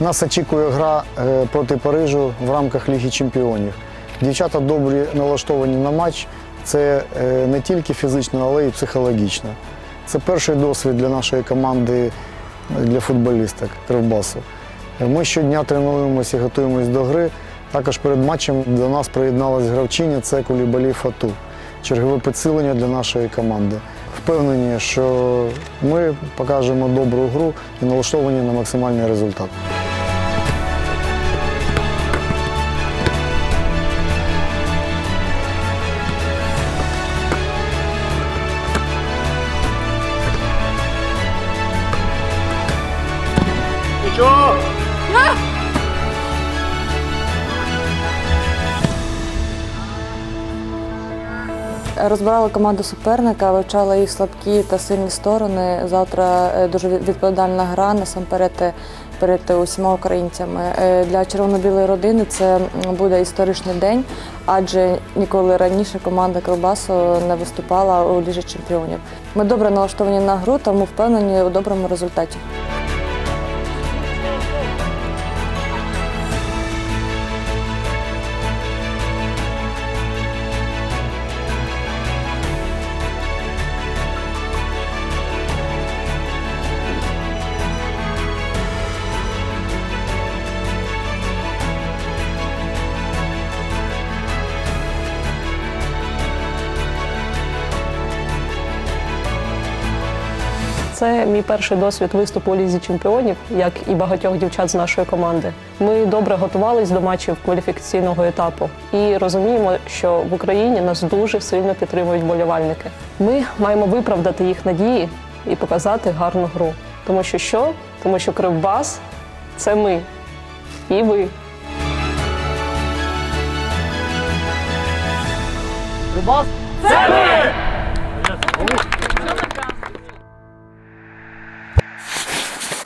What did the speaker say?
Нас очікує гра е, проти Парижу в рамках Ліги Чемпіонів. Дівчата добрі налаштовані на матч. Це е, не тільки фізично, але й психологічно. Це перший досвід для нашої команди, е, для футболісток Кривбасу. Ми щодня тренуємося і готуємось до гри. Також перед матчем до нас приєдналась гравчиня, це Кулібалі Фату. Чергове підсилення для нашої команди. Впевнені, що ми покажемо добру гру і налаштовані на максимальний результат. Розбирала команду суперника, вивчала їх слабкі та сильні сторони. Завтра е, дуже відповідальна гра насамперед е, перед усіма українцями. Е, Для червоно-білої родини це буде історичний день, адже ніколи раніше команда Кривбасу не виступала у ліжі чемпіонів. Ми добре налаштовані на гру, тому впевнені у доброму результаті. Це мій перший досвід виступу у лізі чемпіонів, як і багатьох дівчат з нашої команди. Ми добре готувались до матчів кваліфікаційного етапу і розуміємо, що в Україні нас дуже сильно підтримують болівальники. Ми маємо виправдати їх надії і показати гарну гру. Тому що що? Тому що Кривбас це ми і ви. Це ми!